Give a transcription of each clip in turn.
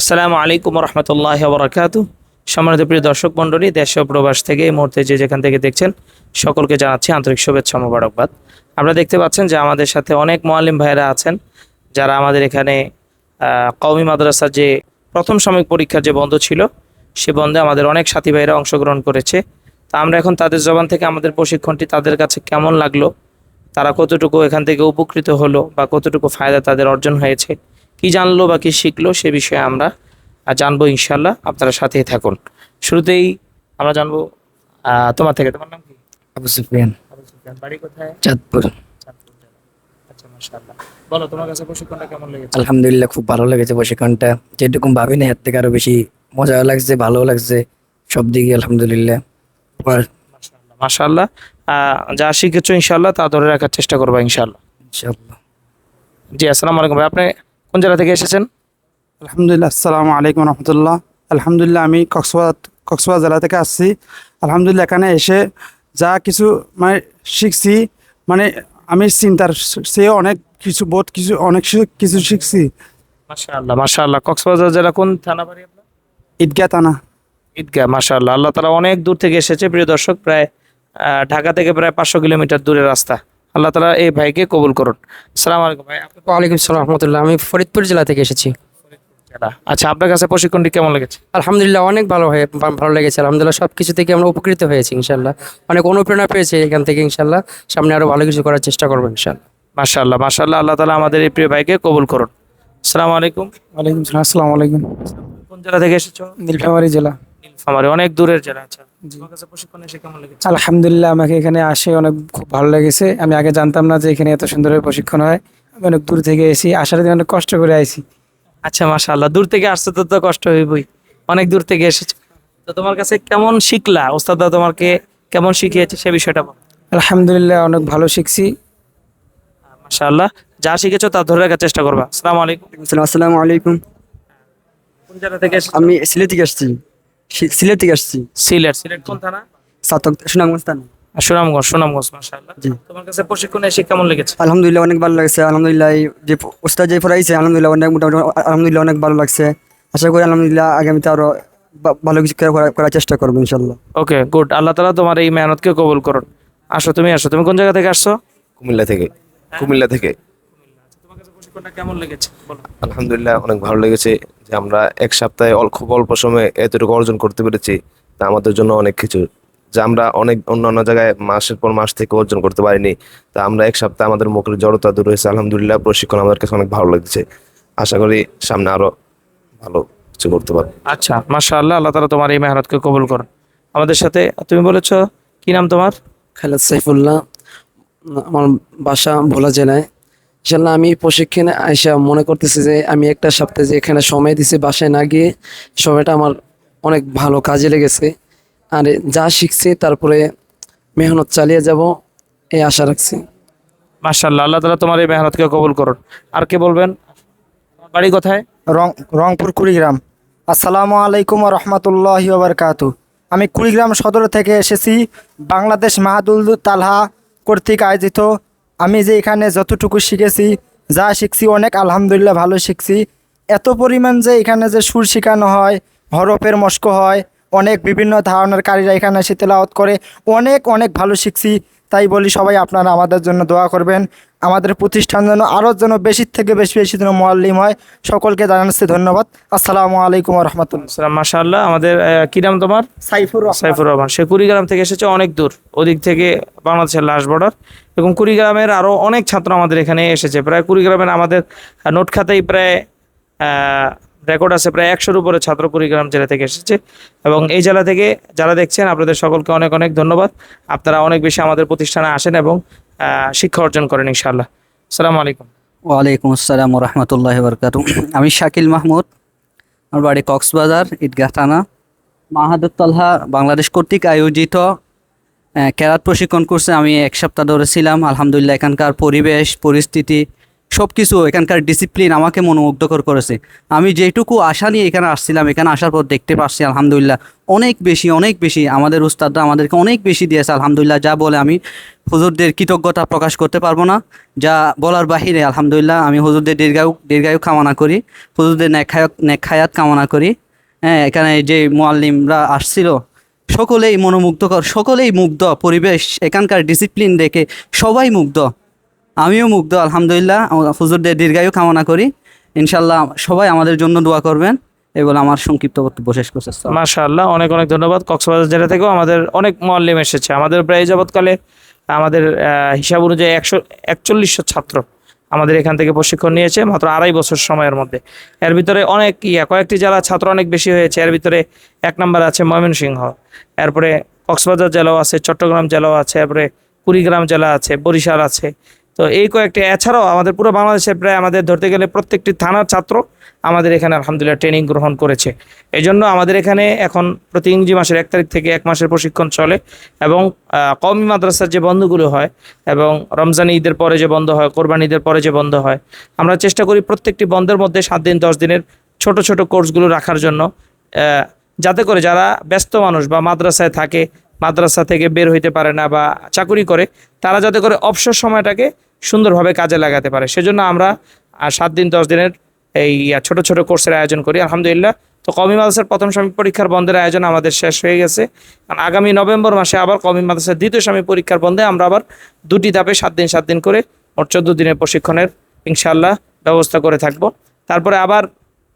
আসসালামু আলাইকুম রহমতুল্লাহ বরাকাতু সম্মানিত প্রিয় দর্শক মণ্ডলী, দেশ প্রবাস থেকে এই মুহূর্তে যে যেখান থেকে দেখছেন, সকলকে জানাচ্ছি আন্তরিক শুভেচ্ছা মোবারকবাদ। আপনারা দেখতে পাচ্ছেন যে আমাদের সাথে অনেক মোয়াল্লিম ভাইয়েরা আছেন, যারা আমাদের এখানে কওমি মাদ্রাসার যে প্রথম সাময়িক পরীক্ষার যে বন্ধ ছিল, সে বন্ধে আমাদের অনেক সাথী ভাইয়েরা অংশগ্রহণ করেছে। তা আমরা এখন তাদের জবান থেকে আমাদের প্রশিক্ষণটি তাদের কাছে কেমন লাগল, তারা কতটুকু এখান থেকে উপকৃত হলো বা কতটুকু ফায়দা তাদের অর্জন হয়েছে কি জানলো বা কি শিখলো সে বিষয়ে আমরা জানব ইনশাল্লাহ আপনারা সাথেই থাকুন। শুরুতেই আমরা জানব তোমার থেকে। তোমার নাম কি? আবু সুফিয়ান। আবু সুফিয়ান, বাড়ি কোথায়? চাঁদপুর। আচ্ছা বলো তোমার কাছে প্রশিক্ষণটা কেমন লেগেছে? আলহামদুলিল্লাহ খুব ভালো লেগেছে প্রশিক্ষণটা। যেরকম ভাবি না এর থেকে আরও বেশি মজা লাগছে ভালো লাগছে। সব দিকে আলহামদুলিল্লাহ। মাশাআল্লাহ যা শিখেছো ইনশাল্লাহ তা ধরে রাখার চেষ্টা করব ইনশাল্লাহ ইনশাআল্লাহ। জি আসসালামু আলাইকুম ভাই। আপনি কোন জেলা থেকে এসেছেন? আলহামদুলিল্লাহ আসসালামু আলাইকুম রহমতুল্লাহ। আলহামদুলিল্লাহ আমি কক্সবাজার কক্সবাজার জেলা থেকে আসছি। আলহামদুলিল্লাহ এখানে এসে যা কিছু মানে শিখছি মানে আমি চিন্তার সে অনেক কিছু বোধ কিছু অনেক কিছু- শিখছি। মাশাআল্লাহ মাশাআল্লাহ। কক্সবাজার জেলা কোন থানা বাড়ি আপনার? ঈদগাহ টানা ঈদগাহ মাশাআল্লাহ। আল্লাহ তারা অনেক দূর থেকে এসেছে প্রিয় দর্শক। প্রায় ঢাকা থেকে প্রায় পাঁচশো কিলোমিটার দূরের রাস্তা। আল্লাহ তালা এই ভাইকে কবুল করুন। সালাম আলাইকুম ভাই আপনি ওয়ালাইকুম সালাম রহমতুল্লাহ আমি ফরিদপুর জেলা থেকে এসেছি। আচ্ছা আপনার কাছে প্রশিক্ষণটি কেমন লেগেছে? আলহামদুলিল্লাহ অনেক ভালো হয়ে ভালো লেগেছে। আলহামদুলিল্লাহ সব কিছু থেকে আমরা উপকৃত হয়েছি ইনশাল্লাহ অনেক অনুপ্রেরণা পেয়েছি এখান থেকে ইনশাল্লাহ সামনে আরও ভালো কিছু করার চেষ্টা করব ইনশাল্লাহ মাশাআল্লাহ মাশাআল্লাহ আল্লাহ তালা আমাদের এই প্রিয় ভাইকে কবুল করুন। সালাম আলাইকুম। ওয়ালাইকুম সালাম আসসালামু আলাইকুম। কোন জেলা থেকে এসেছ? নীলফামারী জেলা। নীলফামারী অনেক দূরের জেলা আচ্ছা। তোমার কাছে প্রশিক্ষণ এসে কেমন লেগেছে? আলহামদুলিল্লাহ আমাকে এখানে আসে অনেক খুব ভালো লেগেছে। আমি আগে জানতাম না যে এখানে এত সুন্দরভাবে প্রশিক্ষণ হয়। আমি অনেক দূর থেকে এসেছি। আসার দিন অনেক কষ্ট করে আইছি। আচ্ছা মাশাআল্লাহ। দূর থেকে আসছে তো তো কষ্ট হইবই। অনেক দূর থেকে এসেছ। তো তোমার কাছে কেমন শিখলা? ওস্তাদা তোমাকে কেমন শিখিয়েছে সে বিষয়টা বলো। আলহামদুলিল্লাহ অনেক ভালো শিখছি। মাশাআল্লাহ। যা শিখেছো তা ধরে রাখার চেষ্টা করবা। আসসালামু আলাইকুম। আসসালামু আলাইকুম। কোন জেলা থেকে আমি সিলেট থেকে আসছি সিলেট থেকে আসছি। সিলেট সিলেট কোন থানা? সাতক সুনামগঞ্জ থানা। সুনামগঞ্জ সুনামগঞ্জ মাশাআল্লাহ। জি। তোমার কাছে প্রশিক্ষণ এসে কেমন লেগেছে? আলহামদুলিল্লাহ অনেক ভালো লাগছে। আলহামদুলিল্লাহ যে উস্তাদ যে পড়াইছে আলহামদুলিল্লাহ অনেক মোটামুটি আলহামদুলিল্লাহ অনেক ভালো লাগছে। আশা করি আলহামদুলিল্লাহ আগামীতে আরও ভালো কিছু করার চেষ্টা করব ইনশাল্লাহ ওকে গুড। আল্লাহ তাআলা তোমার এই মেহনতকে কবুল করুন। আসো তুমি আসো। তুমি কোন জায়গা থেকে আসছো? কুমিল্লা থেকে। কুমিল্লা থেকে। প্রশিক্ষণটা কেমন লেগেছে? আলহামদুলিল্লাহ অনেক ভালো লেগেছে যে আমরা এক সপ্তাহে খুব অল্প সময়ে এতটুকু অর্জন করতে পেরেছি তা আমাদের জন্য অনেক কিছু। যা আমরা অনেক অন্যান্য জায়গায় মাসের পর মাস থেকে অর্জন করতে পারিনি তা আমরা এক সপ্তাহে আমাদের মুখের জড়তা দূর হয়েছে। আলহামদুলিল্লাহ প্রশিক্ষণ আমাদের কাছে অনেক ভালো লাগছে। আশা করি সামনে আরও ভালো কিছু করতে পারব। আচ্ছা মাশাআল্লাহ আল্লাহ তাআলা তোমার এই মেহনতকে কবুল করুন। আমাদের সাথে তুমি বলেছ কি নাম তোমার? খালেদ সাইফুল্লাহ আমার বাসা ভোলা জেলায়। ইনশাল্লাহ আমি প্রশিক্ষণে আইসা মনে করতেছি যে আমি একটা সপ্তাহে যে এখানে সময় দিছি বাসায় না গিয়ে সময়টা আমার অনেক ভালো কাজে লেগেছে। আর যা শিখছি তারপরে মেহনত চালিয়ে যাব এই আশা রাখছি। মাশাআল্লাহ আল্লাহ তালা তোমার এই মেহনতকে কবুল করুন। আর কে বলবেন? বাড়ি কোথায়? রং রংপুর কুড়িগ্রাম। আসসালামু আলাইকুম রহমতুল্লাহ বারকাতু। আমি কুড়িগ্রাম সদর থেকে এসেছি। বাংলাদেশ মাহাদুল তালহা কর্তৃক আয়োজিত আমি যে এখানে যতটুকু শিখেছি যা শিখছি অনেক আলহামদুলিল্লাহ ভালো শিখছি। এত পরিমাণ যে এখানে যে সুর শেখানো হয় হরফের মস্ক হয় অনেক বিভিন্ন ধারণার কারীরা এখানে এসে করে অনেক অনেক ভালো শিখছি। তাই বলি সবাই আপনারা আমাদের জন্য দোয়া করবেন। আমাদের প্রতিষ্ঠান যেন আরও যেন বেশি থেকে বেশি বেশি যেন মোয়াল্লিম হয় সকলকে জানাচ্ছি ধন্যবাদ। আসসালামু আলাইকুম রহমতুল্লাহ। মাশাআল্লাহ আমাদের কি নাম তোমার? সাইফুর সাইফুর রহমান। সে কুড়িগ্রাম থেকে এসেছে অনেক দূর ওদিক থেকে বাংলাদেশের লাস্ট বর্ডার এবং কুড়িগ্রামের আরও অনেক ছাত্র আমাদের এখানে এসেছে। প্রায় কুড়িগ্রামের আমাদের নোট খাতায় প্রায় রেকর্ড আছে প্রায় একশোর উপরে ছাত্র কুড়িগ্রাম জেলা থেকে এসেছে। এবং এই জেলা থেকে যারা দেখছেন, আপনাদের সকলকে অনেক অনেক ধন্যবাদ। আপনারা অনেক বেশি আমাদের প্রতিষ্ঠানে আসেন এবং শিক্ষা অর্জন করেন ইনশাআল্লাহ। আসসালামু আলাইকুম। ওয়ালাইকুম আসসালাম রহমতুল্লাহ বরকাত আমি শাকিল মাহমুদ, আমার বাড়ি কক্সবাজার, ঈদগাহ থানা। মাহাদুর বাংলাদেশ কর্তৃক আয়োজিত ক্যারাত প্রশিক্ষণ কোর্সে আমি এক সপ্তাহ ধরে ছিলাম। আলহামদুলিল্লাহ, এখানকার পরিবেশ, পরিস্থিতি সব কিছু এখানকার ডিসিপ্লিন আমাকে মনোমুগ্ধকর করেছে। আমি যেটুকু আশা নিয়ে এখানে আসছিলাম, এখানে আসার পর দেখতে পাচ্ছি আলহামদুলিল্লাহ, অনেক বেশি অনেক বেশি আমাদের উস্তাদরা আমাদেরকে অনেক বেশি দিয়েছে। আলহামদুলিল্লাহ, যা বলে আমি হুজুরদের কৃতজ্ঞতা প্রকাশ করতে পারব না। যা বলার বাহিরে, আলহামদুলিল্লাহ, আমি হুজুরদের দীর্ঘায়ু দীর্ঘায়ু কামনা করি, হুজুরদের নেখায়ক নেখায়াত কামনা করি। হ্যাঁ এখানে যে মোয়াল্লিমরা আসছিল সকলেই মনোমুগ্ধকর, সকলেই মুগ্ধ। পরিবেশ, এখানকার ডিসিপ্লিন দেখে সবাই মুগ্ধ। আমিও মুগ্ধ, আলহামদুলিল্লাহ। হুজুরদের দীর্ঘায়ু কামনা করি। ইনশাল্লাহ সবাই আমাদের জন্য দোয়া করবেন। এগুলো আমার সংক্ষিপ্ত বক্তব্য শেষ করছে। মাশাআল্লাহ, অনেক অনেক ধন্যবাদ। কক্সবাজার জেলা থেকেও আমাদের অনেক মোয়াল্লিম এসেছে। আমাদের প্রায় যাবৎকালে আমাদের হিসাব অনুযায়ী একশো, একচল্লিশশো ছাত্র। আমাদের এখান থেকে প্রশিক্ষণ নিয়েছে মাত্র আড়াই বছর সময়ের মধ্যে। এর ভিতরে অনেক ইয়া, কয়েকটি জেলা ছাত্র অনেক বেশি হয়েছে। এর ভিতরে এক নম্বর আছে ময়মনসিংহ। এরপরে কক্সবাজার জেলাও আছে, চট্টগ্রাম জেলাও আছে, এরপরে কুড়িগ্রাম জেলা আছে, বরিশাল আছে। তো এই কয়েকটি, এছাড়াও আমাদের পুরো বাংলাদেশে প্রায় আমাদের ধরতে গেলে প্রত্যেকটি থানার ছাত্র আমাদের এখানে আলহামদুলিল্লাহ ট্রেনিং গ্রহণ করেছে। এই জন্য আমাদের এখানে এখন প্রতি ইংরেজি মাসের এক তারিখ থেকে এক মাসের প্রশিক্ষণ চলে এবং কওমি মাদ্রাসার যে বন্ধগুলো হয় এবং রমজান ঈদের পরে যে বন্ধ হয়, কোরবানি ঈদের পরে যে বন্ধ হয়, আমরা চেষ্টা করি প্রত্যেকটি বন্ধের মধ্যে সাত দিন, দশ দিনের ছোট ছোট কোর্সগুলো রাখার জন্য যাতে করে যারা ব্যস্ত মানুষ বা মাদ্রাসায় থাকে, মাদ্রাসা থেকে বের হইতে পারে না বা চাকুরি করে, তারা যাতে করে অবসর সময়টাকে সুন্দরভাবে কাজে লাগাতে পারে। সেজন্য আমরা সাত দিন, দশ দিনের এই ছোট ছোট কোর্সের আয়োজন করি। আলহামদুলিল্লাহ। তো কমি মাদ্রাসার প্রথম সাময়িক পরীক্ষার বন্ধের আয়োজন আমাদের শেষ হয়ে গেছে। আগামী নভেম্বর মাসে আবার কমি মাদ্রাসার দ্বিতীয় সাময়িক পরীক্ষার বন্ধে আমরা আবার দুটি ধাপে সাত দিন সাত দিন করে মোট চোদ্দ দিনের প্রশিক্ষণের ইনশাল্লাহ ব্যবস্থা করে থাকব। তারপরে আবার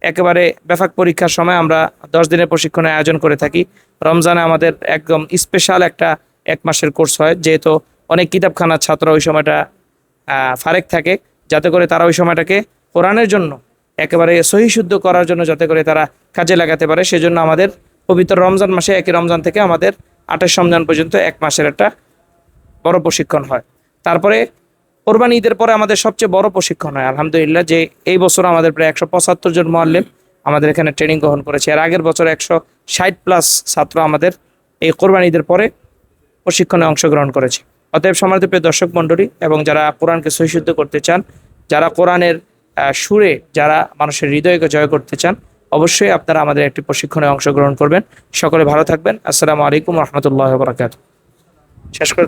একেবারে ব্যাপক পরীক্ষার সময় আমরা দশ দিনের প্রশিক্ষণের আয়োজন করে থাকি। রমজানে আমাদের একদম স্পেশাল একটা এক মাসের কোর্স হয়। যেহেতু অনেক কিতাবখানার ছাত্র ওই সময়টা ফারেক থাকে, যাতে করে তারা ওই সময়টাকে কোরআনের জন্য একেবারে সহি শুদ্ধ করার জন্য যাতে করে তারা কাজে লাগাতে পারে। সেজন্য আমাদের পবিত্র রমজান মাসে একই রমজান থেকে আমাদের আঠাশ রমজান পর্যন্ত এক মাসের একটা বড় প্রশিক্ষণ হয়। তারপরে কোরবানি ঈদের পরে আমাদের সবচেয়ে বড় প্রশিক্ষণ হয়। আলহামদুলিল্লাহ যে এই বছর আমাদের প্রায় একশো পঁচাত্তর জন মোয়াল্লিম আমাদের এখানে ট্রেনিং গ্রহণ করেছে। আর আগের বছর একশো ষাট প্লাস ছাত্র আমাদের এই কোরবানি ঈদের পরে প্রশিক্ষণে অংশগ্রহণ করেছে। অতএব সমাধিত প্রিয় দর্শক মণ্ডলী এবং যারা কোরআনকে সহিশুদ্ধ করতে চান, যারা কোরআনের সুরে যারা মানুষের হৃদয়কে জয় করতে চান, অবশ্যই আপনারা আমাদের একটি প্রশিক্ষণে অংশগ্রহণ করবেন। সকলে ভালো থাকবেন। আসসালামু আলাইকুম রহমতুল্লাহ বরাকাত শেষ করে